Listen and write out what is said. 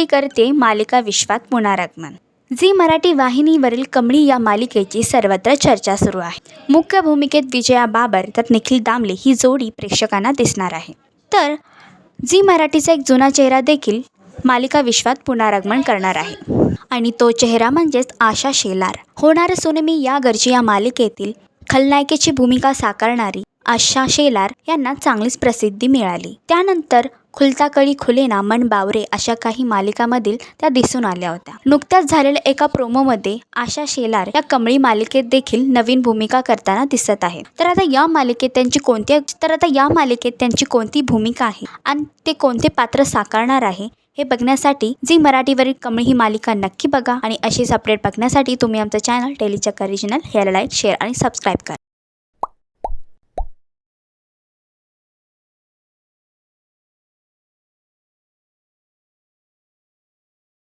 ती करते मालिका विश्वात पुनरागमन झी मराठी वाहिनीवरील कमळी या मालिकेची सर्वत्र चर्चा सुरू आहे. मुख्य भूमिकेत विजया बाबर तर निखिल दामले ही जोडी प्रेक्षकांना दिसणार आहे. तर झी मराठीचा एक जुना चेहरा देखील मालिका विश्वात पुनरागमन करणार आहे. आणि तो चेहरा म्हणजेच आशा शेलार. होणार सोनमी या गरजी या मालिकेतील खलनायिकेची भूमिका साकारणारी आशा शेलार यांना चांगलीच प्रसिद्धी मिळाली. त्यानंतर खुलता कळी खुलेना मन बावरे अशा काही मालिकामधील त्या दिसून आल्या होत्या. नुकत्याच झालेल्या एका प्रोमोमध्ये आशा शेलार या कमळी मालिकेत देखील नवीन भूमिका करताना दिसत आहे तर आता या मालिकेत त्यांची कोणती तर आता या मालिकेत त्यांची कोणती भूमिका आहे आणि ते कोणते पात्र साकारणार आहे हे बघण्यासाठी जी मराठीवरील कमळी ही मालिका नक्की बघा आणि अशीच अपडेट बघण्यासाठी तुम्ही आमचं चॅनल टेलीचक रिजनल हेअर लाईक शेअर आणि सबस्क्राईब करा.